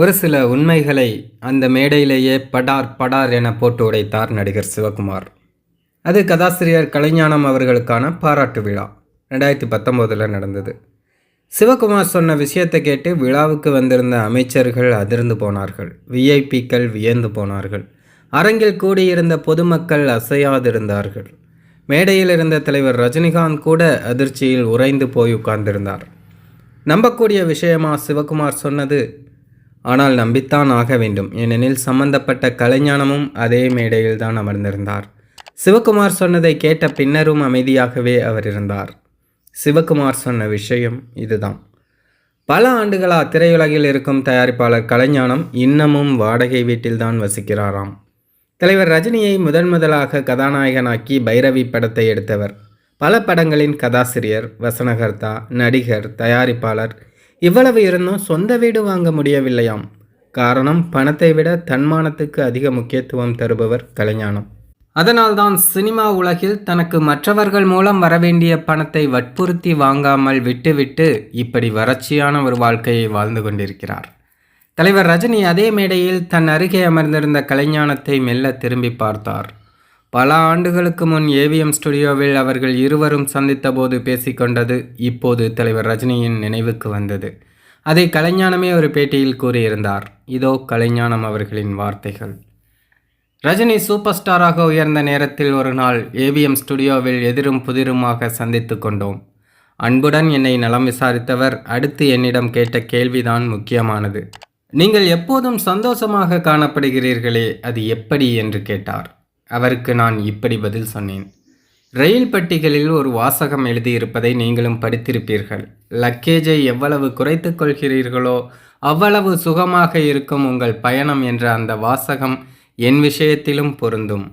ஒரு சில உண்மைகளை அந்த மேடையிலேயே படார் படார் என போட்டு உடைத்தார் நடிகர் சிவகுமார். அது கதாசிரியர் கலைஞானம் அவர்களுக்கான பாராட்டு விழா ரெண்டாயிரத்தி பத்தொம்போதில் நடந்தது. சிவகுமார் சொன்ன விஷயத்தை கேட்டு விழாவுக்கு வந்திருந்த அமைச்சர்கள் அதிர்ந்து போனார்கள். விஐபிக்கள் வியந்து போனார்கள். அரங்கில் கூடியிருந்த பொதுமக்கள் அசையாதிருந்தார்கள். மேடையில் இருந்த தலைவர் ரஜினிகாந்த் கூட அதிர்ச்சியில் உறைந்து போய் உட்கார்ந்திருந்தார். நம்பக்கூடிய விஷயமா சிவகுமார் சொன்னது ஆனால் நம்பித்தான் ஆக வேண்டும். ஏனெனில் சம்பந்தப்பட்ட கலைஞானமும் அதே மேடையில் தான் அமர்ந்திருந்தார். சிவகுமார் சொன்னதை கேட்ட பின்னரும் அமைதியாகவே அவர் இருந்தார். சிவகுமார் சொன்ன விஷயம் இதுதான். பல ஆண்டுகளா திரையுலகில் இருக்கும் தயாரிப்பாளர் கலைஞானம் இன்னமும் வாடகை வீட்டில்தான் வசிக்கிறாராம். தலைவர் ரஜினியை முதன் முதலாக கதாநாயகனாக்கி பைரவி படத்தை எடுத்தவர். பல படங்களின் கதாசிரியர் வசனகர்த்தா நடிகர் தயாரிப்பாளர் இவ்வளவு இருந்தும் சொந்த வீடு வாங்க முடியவில்லையாம். காரணம் பணத்தை விட தன்மானத்துக்கு அதிக முக்கியத்துவம் தருபவர் கலைஞானம். அதனால்தான் சினிமா உலகில் தனக்கு மற்றவர்கள் மூலம் வரவேண்டிய பணத்தை வற்புறுத்தி வாங்காமல் விட்டுவிட்டு இப்படி வறட்சியான ஒரு வாழ்க்கையை வாழ்ந்து கொண்டிருக்கிறார். தலைவர் ரஜினி அதே மேடையில் தன் அருகே அமர்ந்திருந்த கலைஞானத்தை மெல்ல திரும்பி பார்த்தார். பல ஆண்டுகளுக்கு முன் ஏவிஎம் ஸ்டுடியோவில் அவர்கள் இருவரும் சந்தித்தபோது பேசிக்கொண்டது இப்போது தலைவர் ரஜினியின் நினைவுக்கு வந்தது. அதை கலைஞானமே ஒரு பேட்டியில் கூறியிருந்தார். இதோ கலைஞானம் அவர்களின் வார்த்தைகள். ரஜினி சூப்பர் ஸ்டாராக உயர்ந்த நேரத்தில் ஒரு நாள் ஏவிஎம் ஸ்டுடியோவில் எதிரும் புதிருமாக சந்தித்து கொண்டோம். அன்புடன் என்னை நலம் விசாரித்தவர் அடுத்து என்னிடம் கேட்ட கேள்விதான் முக்கியமானது. நீங்கள் எப்போதும் சந்தோஷமாக காணப்படுகிறீர்களே அது எப்படி என்று கேட்டார். அவருக்கு நான் இப்படி பதில் சொன்னேன். ரயில் பட்டிகளில் ஒரு வாசகம் எழுதியிருப்பதை நீங்களும் படித்திருப்பீர்கள். லக்கேஜை எவ்வளவு குறைத்து கொள்கிறீர்களோ அவ்வளவு சுகமாக இருக்கும் உங்கள் பயணம் என்ற அந்த வாசகம் என் விஷயத்திலும் பொருந்தும்.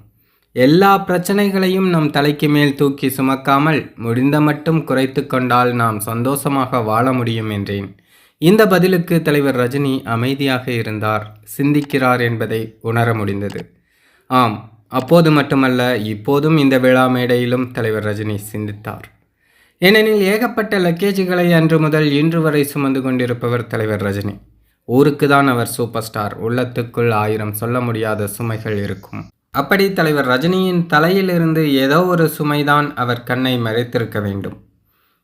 எல்லா பிரச்சனைகளையும் நம் தலைக்கு மேல் தூக்கி சுமக்காமல் முடிந்த மட்டும் குறைத்து கொண்டால் நாம் சந்தோஷமாக வாழ முடியும் என்றேன். இந்த பதிலுக்கு தலைவர் ரஜினி அமைதியாக இருந்தார் சிந்திக்கிறார் என்பதை உணர முடிந்தது. ஆம் அப்போது மட்டுமல்ல இப்போதும் இந்த விழா மேடையிலும் தலைவர் ரஜினி சிந்தித்தார். ஏனெனில் ஏகப்பட்ட லக்கேஜுகளை அன்று முதல் இன்று வரை சுமந்து கொண்டிருப்பவர் தலைவர் ரஜினி. ஊருக்கு தான் அவர் சூப்பர் ஸ்டார் உள்ளத்துக்குள் ஆயிரம் சொல்ல முடியாத சுமைகள் இருக்கும். அப்படி தலைவர் ரஜினியின் தலையிலிருந்து ஏதோ ஒரு சுமைதான் அவர் கண்ணை மறைத்திருக்க வேண்டும்.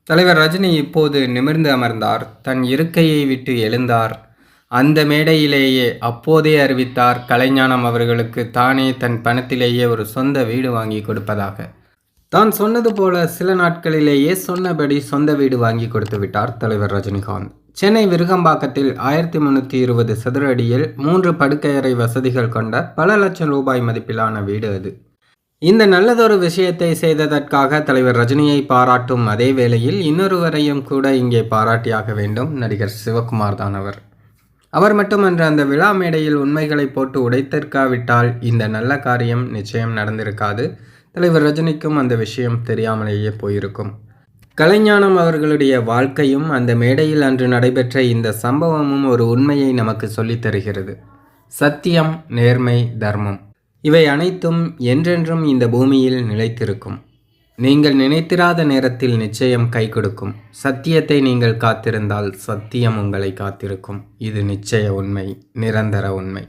தலைவர் ரஜினி இப்போது நிமிர்ந்து அமர்ந்தார். தன் இருக்கையை விட்டு எழுந்தார். அந்த மேடையிலேயே அப்போதே அறிவித்தார் கலைஞானம் அவர்களுக்கு தானே தன் பணத்திலேயே ஒரு சொந்த வீடு வாங்கி கொடுப்பதாக. தான் சொன்னது போல சில நாட்களிலேயே சொன்னபடி சொந்த வீடு வாங்கி கொடுத்து விட்டார் தலைவர் ரஜினிகாந்த். சென்னை விருகம்பாக்கத்தில் ஆயிரத்தி முந்நூற்றி இருபது சதுர அடியில் மூன்று படுக்கையறை வசதிகள் கொண்ட பல லட்சம் ரூபாய் மதிப்பிலான வீடு அது. இந்த நல்லதொரு விஷயத்தை செய்ததற்காக தலைவர் ரஜினியை பாராட்டும் அதே வேளையில் இன்னொருவரையும் கூட இங்கே பாராட்டியாக வேண்டும் நடிகர் சிவகுமார் தான் அவர். அவர் மட்டுமன்ற அந்த விழா மேடையில் உண்மைகளை போட்டு உடைத்திருக்காவிட்டால் இந்த நல்ல காரியம் நிச்சயம் நடந்திருக்காது. தலைவர் ரஜினிக்கும் அந்த விஷயம் தெரியாமலேயே போயிருக்கும். கலைஞானம் அவர்களுடைய வாழ்க்கையும் அந்த மேடையில் அன்று நடைபெற்ற இந்த சம்பவமும் ஒரு உண்மையை நமக்கு சொல்லித் தருகிறது. சத்தியம் நேர்மை தர்மம். இவை அனைத்தும் என்றென்றும் இந்த பூமியில் நிலைத்திருக்கும். நீங்கள் நினைத்திராத நேரத்தில் நிச்சயம் கை கொடுக்கும். சத்தியத்தை நீங்கள் காத்திருந்தால் சத்தியம் உங்களை காத்திருக்கும். இது நிச்சய உண்மை நிரந்தர உண்மை.